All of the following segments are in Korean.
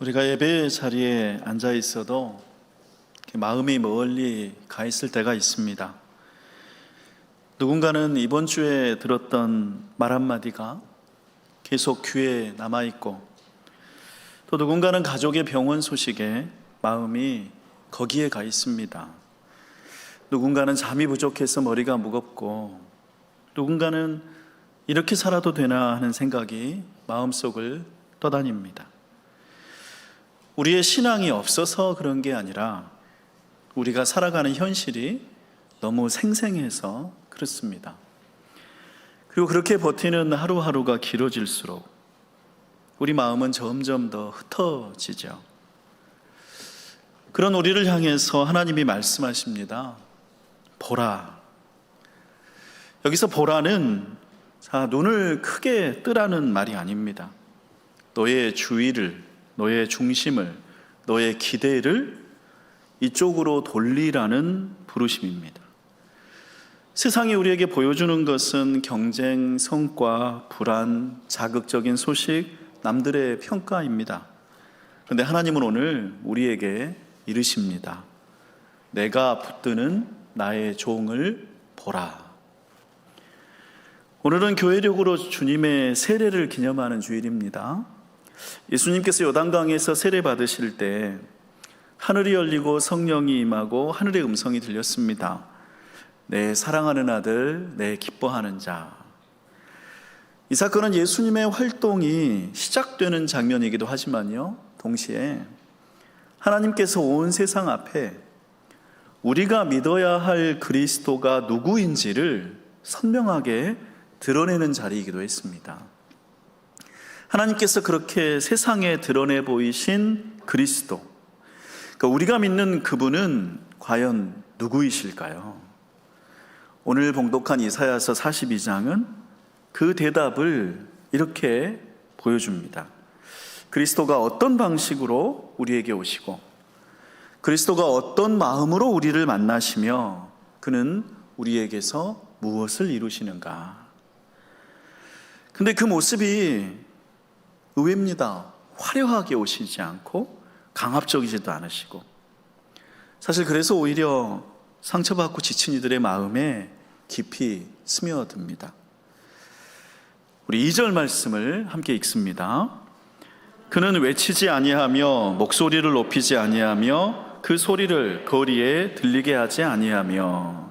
우리가 예배 자리에 앉아 있어도 마음이 멀리 가 있을 때가 있습니다. 누군가는 이번 주에 들었던 말 한마디가 계속 귀에 남아 있고 또 누군가는 가족의 병원 소식에 마음이 거기에 가 있습니다. 누군가는 잠이 부족해서 머리가 무겁고 누군가는 이렇게 살아도 되나 하는 생각이 마음속을 떠다닙니다. 우리의 신앙이 없어서 그런 게 아니라 우리가 살아가는 현실이 너무 생생해서 그렇습니다. 그리고 그렇게 버티는 하루하루가 길어질수록 우리 마음은 점점 더 흩어지죠. 그런 우리를 향해서 하나님이 말씀하십니다. 보라. 여기서 보라는 자, 눈을 크게 뜨라는 말이 아닙니다. 너의 주의를, 너의 중심을, 너의 기대를 이쪽으로 돌리라는 부르심입니다. 세상이 우리에게 보여주는 것은 경쟁, 성과, 불안, 자극적인 소식, 남들의 평가입니다. 그런데 하나님은 오늘 우리에게 이르십니다. 내가 붙드는 나의 종을 보라. 오늘은 교회력으로 주님의 세례를 기념하는 주일입니다. 예수님께서 요단강에서 세례 받으실 때 하늘이 열리고 성령이 임하고 하늘의 음성이 들렸습니다. 내 사랑하는 아들, 내 기뻐하는 자. 이 사건은 예수님의 활동이 시작되는 장면이기도 하지만요, 동시에 하나님께서 온 세상 앞에 우리가 믿어야 할 그리스도가 누구인지를 선명하게 드러내는 자리이기도 했습니다. 하나님께서 그렇게 세상에 드러내 보이신 그리스도, 그러니까 우리가 믿는 그분은 과연 누구이실까요? 오늘 봉독한 이사야서 42장은 그 대답을 이렇게 보여줍니다. 그리스도가 어떤 방식으로 우리에게 오시고 그리스도가 어떤 마음으로 우리를 만나시며 그는 우리에게서 무엇을 이루시는가? 근데 그 모습이 의외입니다. 화려하게 오시지 않고 강압적이지도 않으시고 사실 그래서 오히려 상처받고 지친 이들의 마음에 깊이 스며듭니다. 우리 2절 말씀을 함께 읽습니다. 그는 외치지 아니하며 목소리를 높이지 아니하며 그 소리를 거리에 들리게 하지 아니하며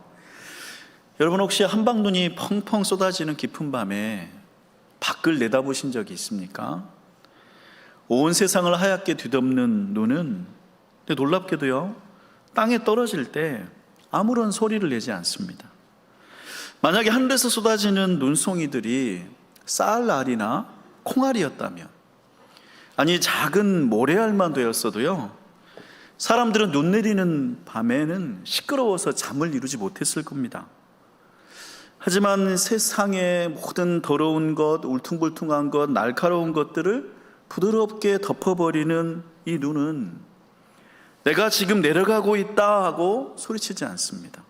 여러분 혹시 한방눈이 펑펑 쏟아지는 깊은 밤에 밖을 내다보신 적이 있습니까? 온 세상을 하얗게 뒤덮는 눈은 근데 놀랍게도요 땅에 떨어질 때 아무런 소리를 내지 않습니다. 만약에 하늘에서 쏟아지는 눈송이들이 쌀알이나 콩알이었다면 아니 작은 모래알만 되었어도요 사람들은 눈 내리는 밤에는 시끄러워서 잠을 이루지 못했을 겁니다. 하지만 세상의 모든 더러운 것, 울퉁불퉁한 것, 날카로운 것들을 부드럽게 덮어버리는 이 눈은 내가 지금 내려가고 있다 하고 소리치지 않습니다.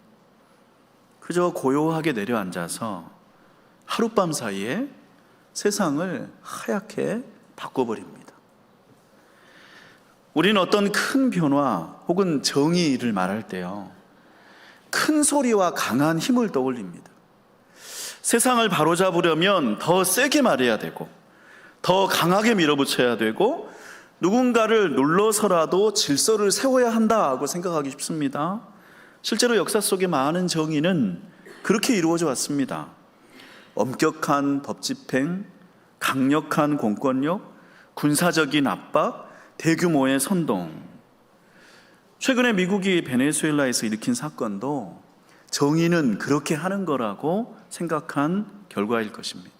그저 고요하게 내려앉아서 하룻밤 사이에 세상을 하얗게 바꿔버립니다. 우리는 어떤 큰 변화 혹은 정의를 말할 때요, 큰 소리와 강한 힘을 떠올립니다. 세상을 바로잡으려면 더 세게 말해야 되고, 더 강하게 밀어붙여야 되고, 누군가를 눌러서라도 질서를 세워야 한다고 생각하기 쉽습니다. 실제로 역사 속의 많은 정의는 그렇게 이루어져 왔습니다. 엄격한 법 집행, 강력한 공권력, 군사적인 압박, 대규모의 선동. 최근에 미국이 베네수엘라에서 일으킨 사건도 정의는 그렇게 하는 거라고 생각한 결과일 것입니다.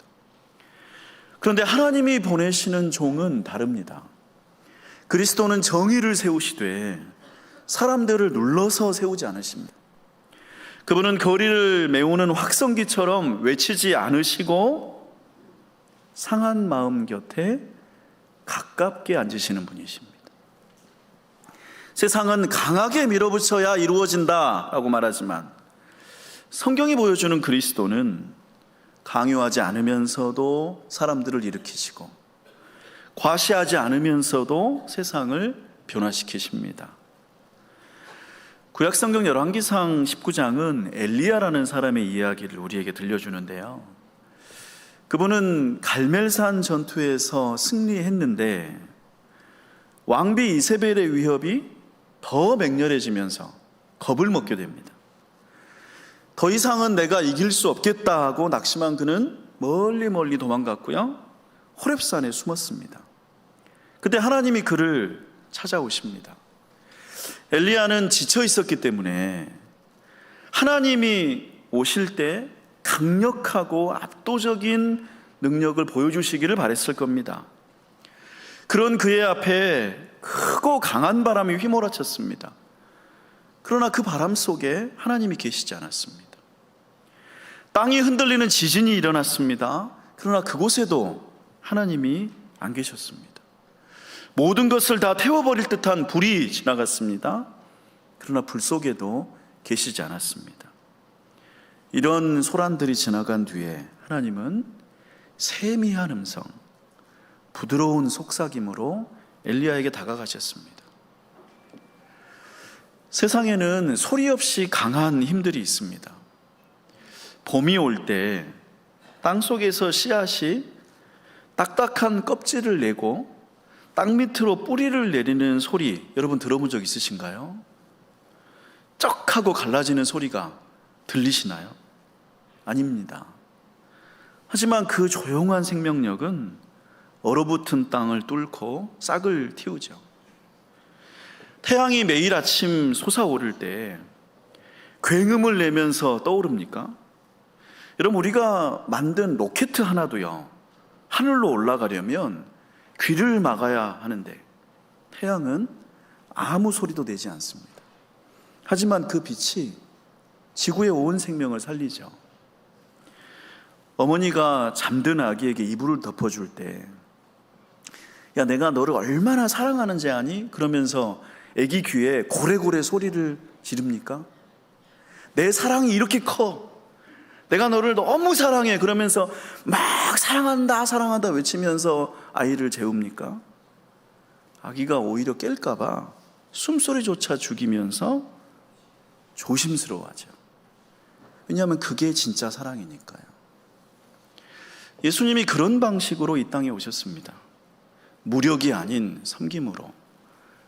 그런데 하나님이 보내시는 종은 다릅니다. 그리스도는 정의를 세우시되 사람들을 눌러서 세우지 않으십니다. 그분은 거리를 메우는 확성기처럼 외치지 않으시고 상한 마음 곁에 가깝게 앉으시는 분이십니다. 세상은 강하게 밀어붙여야 이루어진다라고 말하지만 성경이 보여주는 그리스도는 강요하지 않으면서도 사람들을 일으키시고 과시하지 않으면서도 세상을 변화시키십니다. 구약성경 열왕기상 19장은 엘리야라는 사람의 이야기를 우리에게 들려주는데요. 그분은 갈멜산 전투에서 승리했는데 왕비 이세벨의 위협이 더 맹렬해지면서 겁을 먹게 됩니다. 더 이상은 내가 이길 수 없겠다 하고 낙심한 그는 멀리 멀리 도망갔고요. 호렙산에 숨었습니다. 그때 하나님이 그를 찾아오십니다. 엘리야는 지쳐 있었기 때문에 하나님이 오실 때 강력하고 압도적인 능력을 보여주시기를 바랬을 겁니다. 그런 그의 앞에 크고 강한 바람이 휘몰아쳤습니다. 그러나 그 바람 속에 하나님이 계시지 않았습니다. 땅이 흔들리는 지진이 일어났습니다. 그러나 그곳에도 하나님이 안 계셨습니다. 모든 것을 다 태워버릴 듯한 불이 지나갔습니다. 그러나 불 속에도 계시지 않았습니다. 이런 소란들이 지나간 뒤에 하나님은 세미한 음성, 부드러운 속삭임으로 엘리야에게 다가가셨습니다. 세상에는 소리 없이 강한 힘들이 있습니다. 봄이 올 때 땅 속에서 씨앗이 딱딱한 껍질을 내고 땅 밑으로 뿌리를 내리는 소리 여러분 들어본 적 있으신가요? 쩍 하고 갈라지는 소리가 들리시나요? 아닙니다. 하지만 그 조용한 생명력은 얼어붙은 땅을 뚫고 싹을 틔우죠. 태양이 매일 아침 솟아오를 때 굉음을 내면서 떠오릅니까? 여러분 우리가 만든 로켓 하나도요 하늘로 올라가려면 귀를 막아야 하는데 태양은 아무 소리도 내지 않습니다. 하지만 그 빛이 지구의 온 생명을 살리죠. 어머니가 잠든 아기에게 이불을 덮어줄 때, 야, 내가 너를 얼마나 사랑하는지 아니? 그러면서 아기 귀에 고래고래 소리를 지릅니까? 내 사랑이 이렇게 커. 내가 너를 너무 사랑해. 그러면서 막 사랑한다, 사랑한다 외치면서 아이를 재웁니까? 아기가 오히려 깰까봐 숨소리조차 죽이면서 조심스러워하죠. 왜냐하면 그게 진짜 사랑이니까요. 예수님이 그런 방식으로 이 땅에 오셨습니다. 무력이 아닌 섬김으로,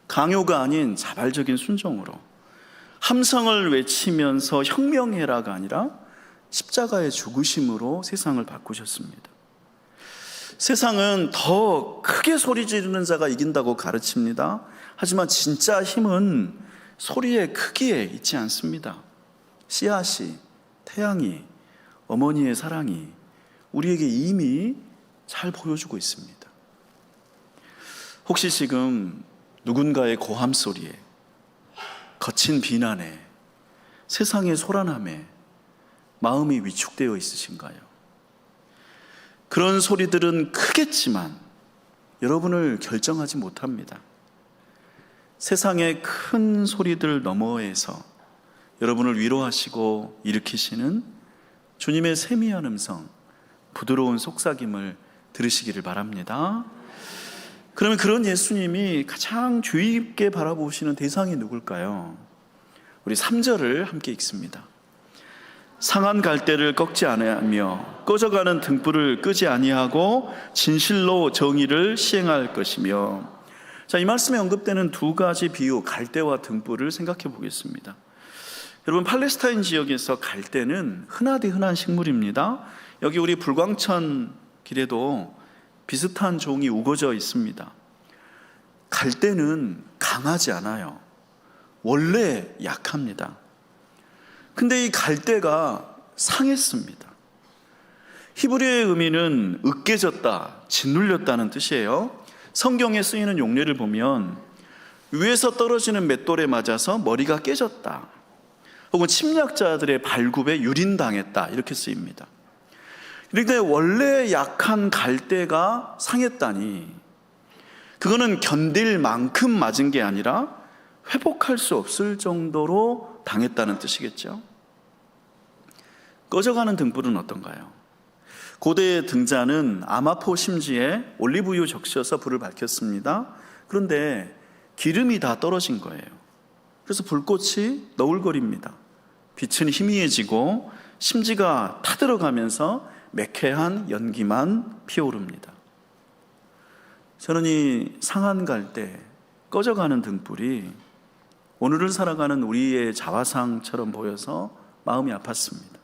강요가 아닌 자발적인 순종으로, 함성을 외치면서 혁명해라가 아니라 십자가의 죽으심으로 세상을 바꾸셨습니다. 세상은 더 크게 소리 지르는 자가 이긴다고 가르칩니다. 하지만 진짜 힘은 소리의 크기에 있지 않습니다. 씨앗이, 태양이, 어머니의 사랑이 우리에게 이미 잘 보여주고 있습니다. 혹시 지금 누군가의 고함 소리에, 거친 비난에, 세상의 소란함에 마음이 위축되어 있으신가요? 그런 소리들은 크겠지만 여러분을 결정하지 못합니다. 세상의 큰 소리들 너머에서 여러분을 위로하시고 일으키시는 주님의 세미한 음성, 부드러운 속삭임을 들으시기를 바랍니다. 그러면 그런 예수님이 가장 주의 깊게 바라보시는 대상이 누굴까요? 우리 3절을 함께 읽습니다. 상한 갈대를 꺾지 아니하며 꺼져가는 등불을 끄지 아니하고 진실로 정의를 시행할 것이며 자, 이 말씀에 언급되는 두 가지 비유 갈대와 등불을 생각해 보겠습니다. 여러분 팔레스타인 지역에서 갈대는 흔하디 흔한 식물입니다. 여기 우리 불광천 길에도 비슷한 종이 우거져 있습니다. 갈대는 강하지 않아요. 원래 약합니다. 근데 이 갈대가 상했습니다. 히브리어의 의미는 으깨졌다, 짓눌렸다는 뜻이에요. 성경에 쓰이는 용례를 보면 위에서 떨어지는 맷돌에 맞아서 머리가 깨졌다. 혹은 침략자들의 발굽에 유린당했다. 이렇게 쓰입니다. 그런데 원래 약한 갈대가 상했다니 그거는 견딜 만큼 맞은 게 아니라 회복할 수 없을 정도로 당했다는 뜻이겠죠. 꺼져가는 등불은 어떤가요? 고대 등잔은 아마포 심지에 올리브유 적셔서 불을 밝혔습니다. 그런데 기름이 다 떨어진 거예요. 그래서 불꽃이 너울거립니다. 빛은 희미해지고 심지가 타들어가면서 매캐한 연기만 피어오릅니다. 저는 이 상한 갈 때 꺼져가는 등불이 오늘을 살아가는 우리의 자화상처럼 보여서 마음이 아팠습니다.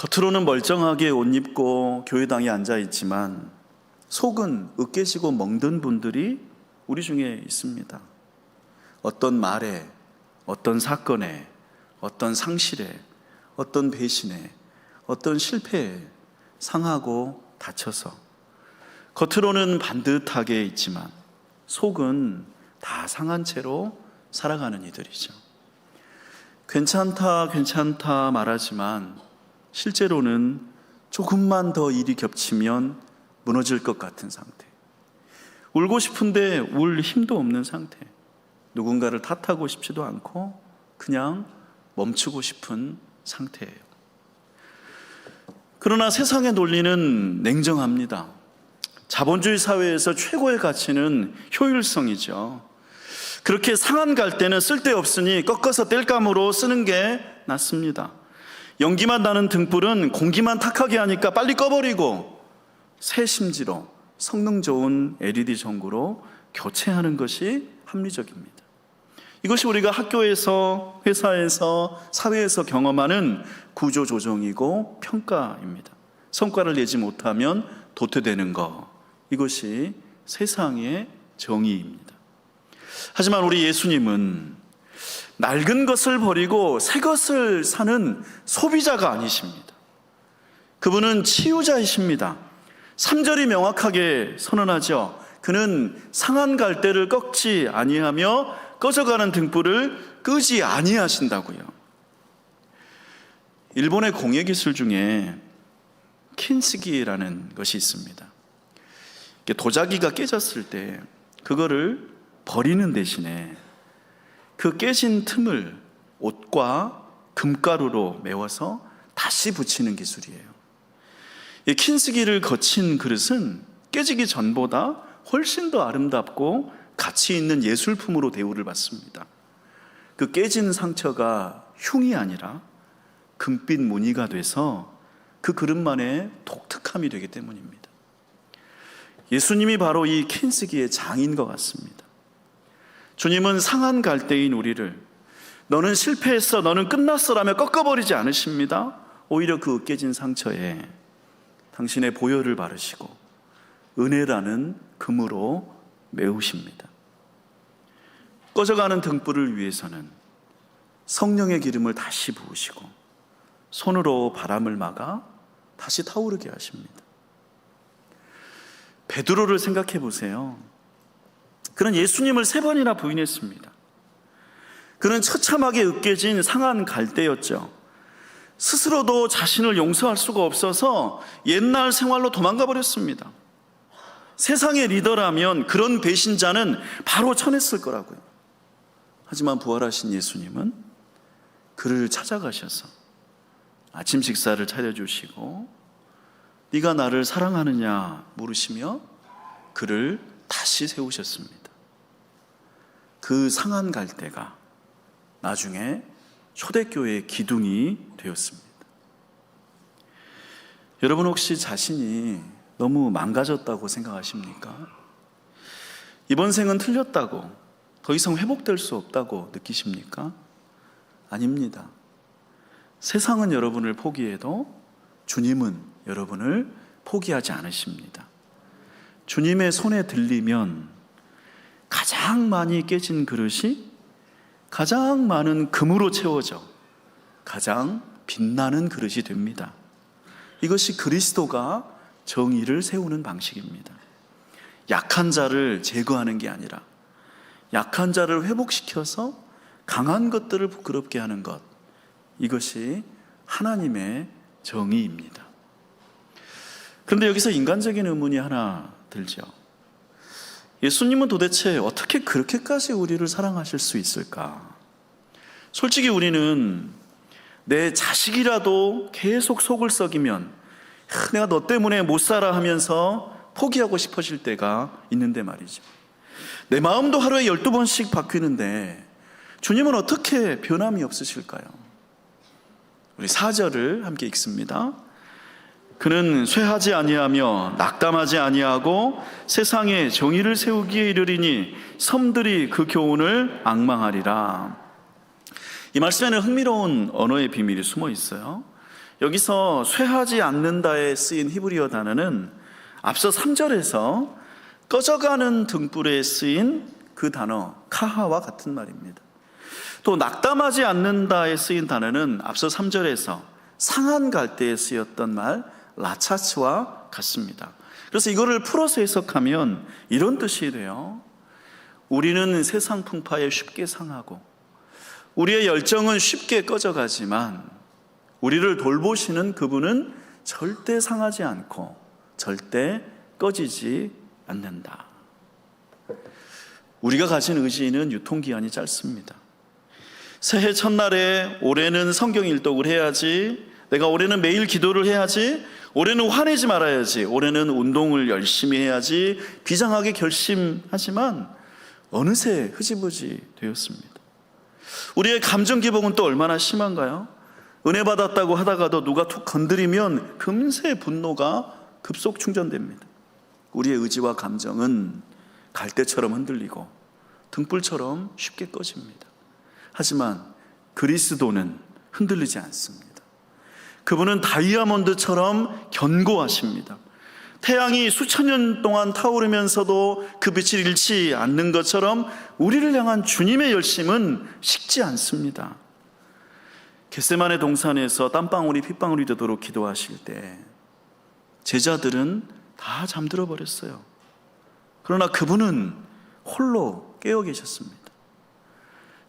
겉으로는 멀쩡하게 옷 입고 교회당에 앉아 있지만 속은 으깨지고 멍든 분들이 우리 중에 있습니다. 어떤 말에, 어떤 사건에, 어떤 상실에, 어떤 배신에, 어떤 실패에 상하고 다쳐서 겉으로는 반듯하게 있지만 속은 다 상한 채로 살아가는 이들이죠. 괜찮다, 괜찮다 말하지만 실제로는 조금만 더 일이 겹치면 무너질 것 같은 상태. 울고 싶은데 울 힘도 없는 상태. 누군가를 탓하고 싶지도 않고 그냥 멈추고 싶은 상태예요. 그러나 세상의 논리는 냉정합니다. 자본주의 사회에서 최고의 가치는 효율성이죠. 그렇게 상한 갈 때는 쓸데없으니 꺾어서 뗄감으로 쓰는 게 낫습니다. 연기만 나는 등불은 공기만 탁하게 하니까 빨리 꺼버리고 새 심지로 성능 좋은 LED 전구로 교체하는 것이 합리적입니다. 이것이 우리가 학교에서, 회사에서, 사회에서 경험하는 구조 조정이고 평가입니다. 성과를 내지 못하면 도태되는 것. 이것이 세상의 정의입니다. 하지만 우리 예수님은 낡은 것을 버리고 새 것을 사는 소비자가 아니십니다. 그분은 치유자이십니다. 3절이 명확하게 선언하죠. 그는 상한 갈대를 꺾지 아니하며 꺼져가는 등불을 끄지 아니하신다고요. 일본의 공예 기술 중에 킨스기라는 것이 있습니다. 도자기가 깨졌을 때 그거를 버리는 대신에 그 깨진 틈을 옷과 금가루로 메워서 다시 붙이는 기술이에요. 이 킨스기를 거친 그릇은 깨지기 전보다 훨씬 더 아름답고 가치 있는 예술품으로 대우를 받습니다. 그 깨진 상처가 흉이 아니라 금빛 무늬가 돼서 그 그릇만의 독특함이 되기 때문입니다. 예수님이 바로 이 킨스기의 장인 것 같습니다. 주님은 상한 갈대인 우리를 너는 실패했어, 너는 끝났어라며 꺾어버리지 않으십니다. 오히려 그 깨진 상처에 당신의 보혈을 바르시고 은혜라는 금으로 메우십니다. 꺼져가는 등불을 위해서는 성령의 기름을 다시 부으시고 손으로 바람을 막아 다시 타오르게 하십니다. 베드로를 생각해 보세요. 그는 예수님을 세 번이나 부인했습니다. 그는 처참하게 으깨진 상한 갈대였죠. 스스로도 자신을 용서할 수가 없어서 옛날 생활로 도망가 버렸습니다. 세상의 리더라면 그런 배신자는 바로 쳐냈을 거라고요. 하지만 부활하신 예수님은 그를 찾아가셔서 아침 식사를 차려주시고 네가 나를 사랑하느냐 물으시며 그를 다시 세우셨습니다. 그 상한 갈대가 나중에 초대교회의 기둥이 되었습니다. 여러분 혹시 자신이 너무 망가졌다고 생각하십니까? 이번 생은 틀렸다고 더 이상 회복될 수 없다고 느끼십니까? 아닙니다. 세상은 여러분을 포기해도 주님은 여러분을 포기하지 않으십니다. 주님의 손에 들리면 가장 많이 깨진 그릇이 가장 많은 금으로 채워져 가장 빛나는 그릇이 됩니다. 이것이 그리스도가 정의를 세우는 방식입니다. 약한 자를 제거하는 게 아니라 약한 자를 회복시켜서 강한 것들을 부끄럽게 하는 것. 이것이 하나님의 정의입니다. 그런데 여기서 인간적인 의문이 하나 들죠. 예수님은 도대체 어떻게 그렇게까지 우리를 사랑하실 수 있을까? 솔직히 우리는 내 자식이라도 계속 속을 썩이면 하, 내가 너 때문에 못 살아 하면서 포기하고 싶어질 때가 있는데 말이죠. 내 마음도 하루에 12번씩 바뀌는데 주님은 어떻게 변함이 없으실까요? 우리 4절을 함께 읽습니다. 그는 쇠하지 아니하며 낙담하지 아니하고 세상에 정의를 세우기에 이르리니 섬들이 그 교훈을 악망하리라. 이 말씀에는 흥미로운 언어의 비밀이 숨어 있어요. 여기서 쇠하지 않는다에 쓰인 히브리어 단어는 앞서 3절에서 꺼져가는 등불에 쓰인 그 단어 카하와 같은 말입니다. 또 낙담하지 않는다에 쓰인 단어는 앞서 3절에서 상한 갈대에 쓰였던 말 라차츠와 같습니다. 그래서 이거를 풀어서 해석하면 이런 뜻이 돼요. 우리는 세상 풍파에 쉽게 상하고 우리의 열정은 쉽게 꺼져가지만 우리를 돌보시는 그분은 절대 상하지 않고 절대 꺼지지 않는다. 우리가 가진 의지는 유통기한이 짧습니다. 새해 첫날에 올해는 성경 일독을 해야지, 내가 올해는 매일 기도를 해야지, 올해는 화내지 말아야지, 올해는 운동을 열심히 해야지, 비장하게 결심하지만 어느새 흐지부지 되었습니다. 우리의 감정 기복은 또 얼마나 심한가요? 은혜 받았다고 하다가도 누가 툭 건드리면 금세 분노가 급속 충전됩니다. 우리의 의지와 감정은 갈대처럼 흔들리고 등불처럼 쉽게 꺼집니다. 하지만 그리스도는 흔들리지 않습니다. 그분은 다이아몬드처럼 견고하십니다. 태양이 수천 년 동안 타오르면서도 그 빛을 잃지 않는 것처럼 우리를 향한 주님의 열심은 식지 않습니다. 겟세만의 동산에서 땀방울이 핏방울이 되도록 기도하실 때 제자들은 다 잠들어 버렸어요. 그러나 그분은 홀로 깨어 계셨습니다.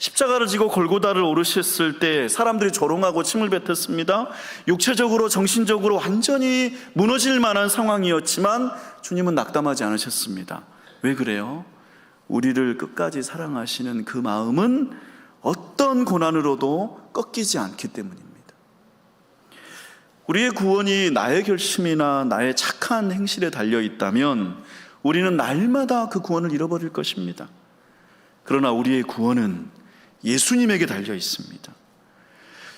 십자가를 지고 골고다를 오르셨을 때 사람들이 조롱하고 침을 뱉었습니다. 육체적으로 정신적으로 완전히 무너질 만한 상황이었지만 주님은 낙담하지 않으셨습니다. 왜 그래요? 우리를 끝까지 사랑하시는 그 마음은 어떤 고난으로도 꺾이지 않기 때문입니다. 우리의 구원이 나의 결심이나 나의 착한 행실에 달려 있다면 우리는 날마다 그 구원을 잃어버릴 것입니다. 그러나 우리의 구원은 예수님에게 달려 있습니다.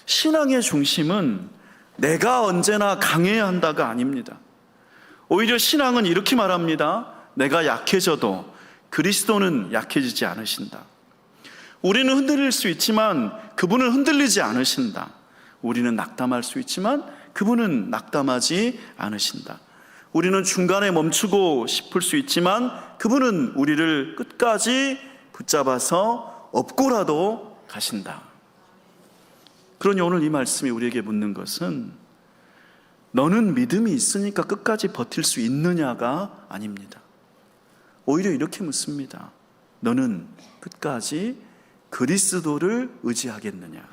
신앙의 중심은 내가 언제나 강해야 한다가 아닙니다. 오히려 신앙은 이렇게 말합니다. 내가 약해져도 그리스도는 약해지지 않으신다. 우리는 흔들릴 수 있지만 그분은 흔들리지 않으신다. 우리는 낙담할 수 있지만 그분은 낙담하지 않으신다. 우리는 중간에 멈추고 싶을 수 있지만 그분은 우리를 끝까지 붙잡아서 업고라도 가신다. 그러니 오늘 이 말씀이 우리에게 묻는 것은 너는 믿음이 있으니까 끝까지 버틸 수 있느냐가 아닙니다. 오히려 이렇게 묻습니다. 너는 끝까지 그리스도를 의지하겠느냐?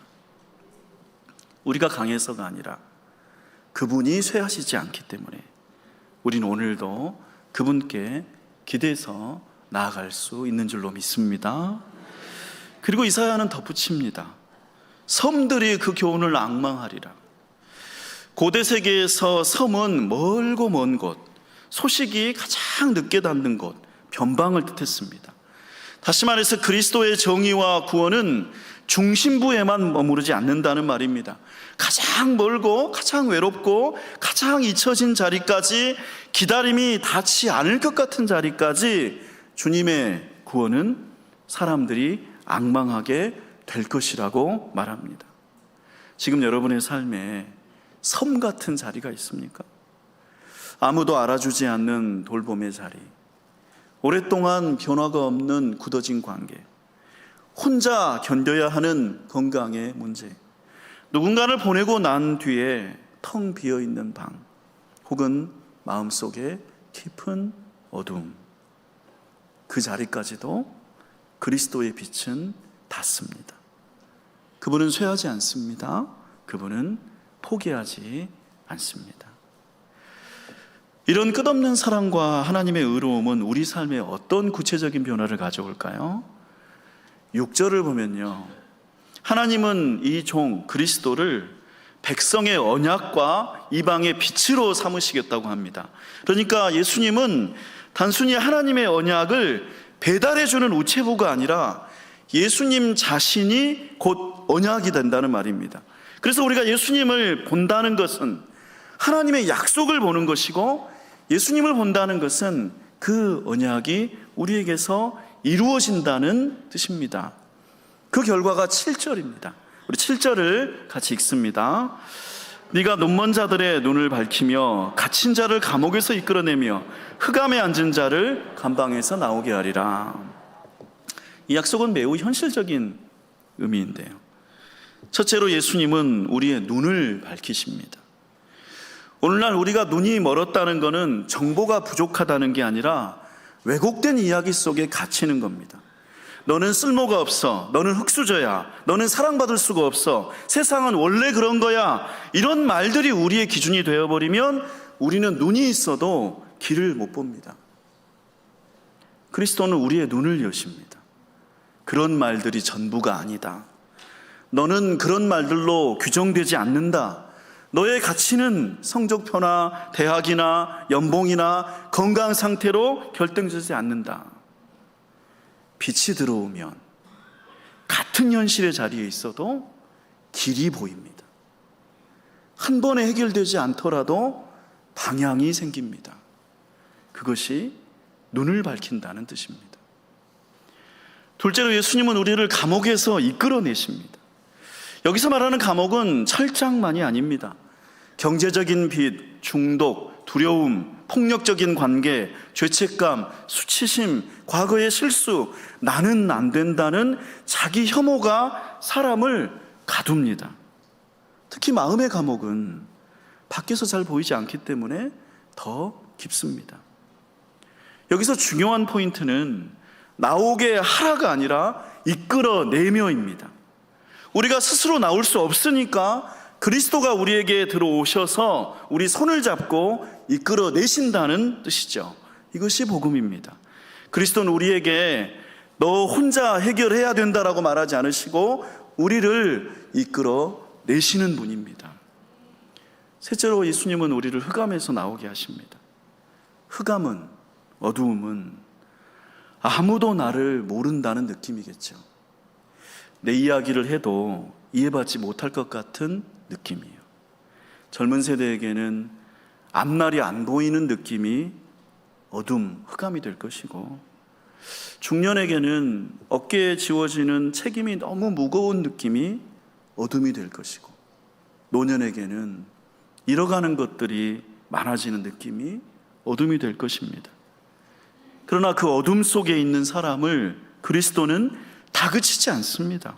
우리가 강해서가 아니라 그분이 쇠하시지 않기 때문에 우리는 오늘도 그분께 기대서 나아갈 수 있는 줄로 믿습니다. 그리고 이사야는 덧붙입니다. 섬들이 그 교훈을 악망하리라. 고대 세계에서 섬은 멀고 먼 곳, 소식이 가장 늦게 닿는 곳, 변방을 뜻했습니다. 다시 말해서 그리스도의 정의와 구원은 중심부에만 머무르지 않는다는 말입니다. 가장 멀고 가장 외롭고 가장 잊혀진 자리까지 기다림이 닿지 않을 것 같은 자리까지 주님의 구원은 사람들이 악망하게 될 것이라고 말합니다. 지금 여러분의 삶에 섬 같은 자리가 있습니까? 아무도 알아주지 않는 돌봄의 자리, 오랫동안 변화가 없는 굳어진 관계, 혼자 견뎌야 하는 건강의 문제, 누군가를 보내고 난 뒤에 텅 비어 있는 방, 혹은 마음속에 깊은 어둠, 그 자리까지도 그리스도의 빛은 닿습니다. 그분은 쇠하지 않습니다. 그분은 포기하지 않습니다. 이런 끝없는 사랑과 하나님의 의로움은 우리 삶에 어떤 구체적인 변화를 가져올까요? 6절을 보면요. 하나님은 이 종 그리스도를 백성의 언약과 이방의 빛으로 삼으시겠다고 합니다. 그러니까 예수님은 단순히 하나님의 언약을 배달해 주는 우체부가 아니라 예수님 자신이 곧 언약이 된다는 말입니다. 그래서 우리가 예수님을 본다는 것은 하나님의 약속을 보는 것이고 예수님을 본다는 것은 그 언약이 우리에게서 이루어진다는 뜻입니다. 그 결과가 7절입니다. 우리 7절을 같이 읽습니다. 네가 눈먼 자들의 눈을 밝히며 갇힌 자를 감옥에서 이끌어내며 흑암에 앉은 자를 감방에서 나오게 하리라. 이 약속은 매우 현실적인 의미인데요. 첫째로 예수님은 우리의 눈을 밝히십니다. 오늘날 우리가 눈이 멀었다는 것은 정보가 부족하다는 게 아니라 왜곡된 이야기 속에 갇히는 겁니다. 너는 쓸모가 없어. 너는 흙수저야. 너는 사랑받을 수가 없어. 세상은 원래 그런 거야. 이런 말들이 우리의 기준이 되어버리면 우리는 눈이 있어도 길을 못 봅니다. 그리스도는 우리의 눈을 여십니다. 그런 말들이 전부가 아니다. 너는 그런 말들로 규정되지 않는다. 너의 가치는 성적표나 대학이나 연봉이나 건강 상태로 결정되지 않는다. 빛이 들어오면 같은 현실의 자리에 있어도 길이 보입니다. 한 번에 해결되지 않더라도 방향이 생깁니다. 그것이 눈을 밝힌다는 뜻입니다. 둘째로 예수님은 우리를 감옥에서 이끌어내십니다. 여기서 말하는 감옥은 철장만이 아닙니다. 경제적인 빚, 중독, 두려움, 폭력적인 관계, 죄책감, 수치심, 과거의 실수, 나는 안 된다는 자기 혐오가 사람을 가둡니다. 특히 마음의 감옥은 밖에서 잘 보이지 않기 때문에 더 깊습니다. 여기서 중요한 포인트는 나오게 하라가 아니라 이끌어내며입니다. 우리가 스스로 나올 수 없으니까 그리스도가 우리에게 들어오셔서 우리 손을 잡고 이끌어내신다는 뜻이죠. 이것이 복음입니다. 그리스도는 우리에게 너 혼자 해결해야 된다라고 말하지 않으시고 우리를 이끌어 내시는 분입니다. 셋째로 예수님은 우리를 흑암에서 나오게 하십니다. 흑암은, 어두움은 아무도 나를 모른다는 느낌이겠죠. 내 이야기를 해도 이해받지 못할 것 같은 느낌이에요. 젊은 세대에게는 앞날이 안 보이는 느낌이 어둠, 흑암이 될 것이고, 중년에게는 어깨에 지워지는 책임이 너무 무거운 느낌이 어둠이 될 것이고, 노년에게는 잃어가는 것들이 많아지는 느낌이 어둠이 될 것입니다. 그러나 그 어둠 속에 있는 사람을 그리스도는 다그치지 않습니다.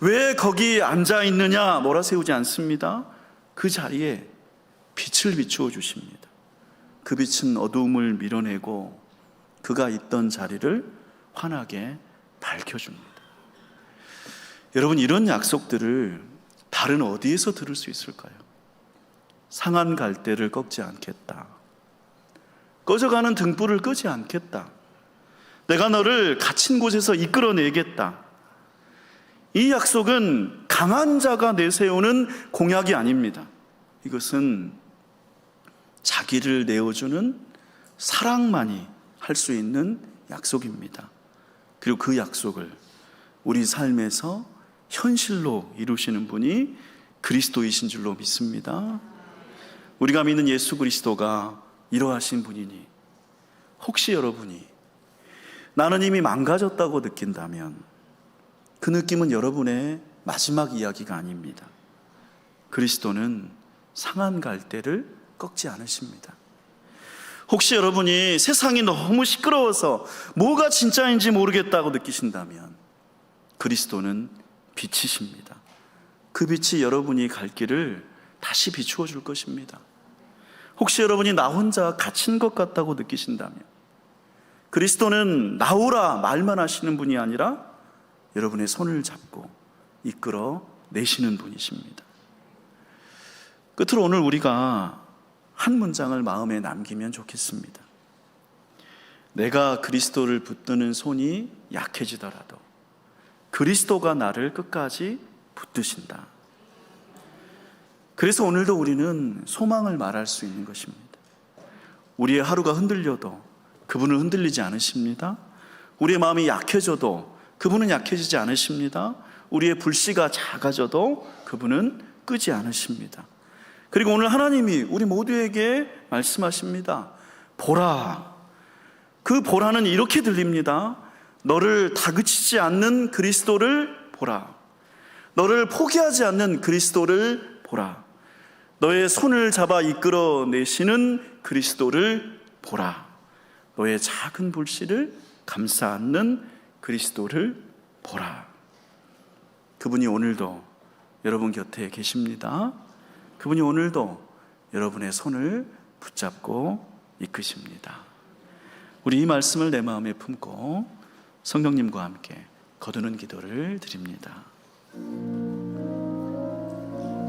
왜 거기 앉아 있느냐 몰아세우지 않습니다. 그 자리에 빛을 비추어 주십니다. 그 빛은 어두움을 밀어내고 그가 있던 자리를 환하게 밝혀줍니다. 여러분, 이런 약속들을 다른 어디에서 들을 수 있을까요? 상한 갈대를 꺾지 않겠다. 꺼져가는 등불을 끄지 않겠다. 내가 너를 갇힌 곳에서 이끌어내겠다. 이 약속은 강한 자가 내세우는 공약이 아닙니다. 이것은 자기를 내어주는 사랑만이 할 수 있는 약속입니다. 그리고 그 약속을 우리 삶에서 현실로 이루시는 분이 그리스도이신 줄로 믿습니다. 우리가 믿는 예수 그리스도가 이러하신 분이니 혹시 여러분이 나는 이미 망가졌다고 느낀다면 그 느낌은 여러분의 마지막 이야기가 아닙니다. 그리스도는 상한 갈대를 꺾지 않으십니다. 혹시 여러분이 세상이 너무 시끄러워서 뭐가 진짜인지 모르겠다고 느끼신다면 그리스도는 빛이십니다. 그 빛이 여러분이 갈 길을 다시 비추어 줄 것입니다. 혹시 여러분이 나 혼자 갇힌 것 같다고 느끼신다면 그리스도는 나오라 말만 하시는 분이 아니라 여러분의 손을 잡고 이끌어 내시는 분이십니다. 끝으로 오늘 우리가 한 문장을 마음에 남기면 좋겠습니다. 내가 그리스도를 붙드는 손이 약해지더라도 그리스도가 나를 끝까지 붙드신다. 그래서 오늘도 우리는 소망을 말할 수 있는 것입니다. 우리의 하루가 흔들려도 그분은 흔들리지 않으십니다. 우리의 마음이 약해져도 그분은 약해지지 않으십니다. 우리의 불씨가 작아져도 그분은 끄지 않으십니다. 그리고 오늘 하나님이 우리 모두에게 말씀하십니다. 보라. 그 보라는 이렇게 들립니다. 너를 다그치지 않는 그리스도를 보라. 너를 포기하지 않는 그리스도를 보라. 너의 손을 잡아 이끌어 내시는 그리스도를 보라. 너의 작은 불씨를 감싸 안는 그리스도를 보라. 그분이 오늘도 여러분 곁에 계십니다. 그분이 오늘도 여러분의 손을 붙잡고 이끄십니다. 우리 이 말씀을 내 마음에 품고 성령님과 함께 거두는 기도를 드립니다.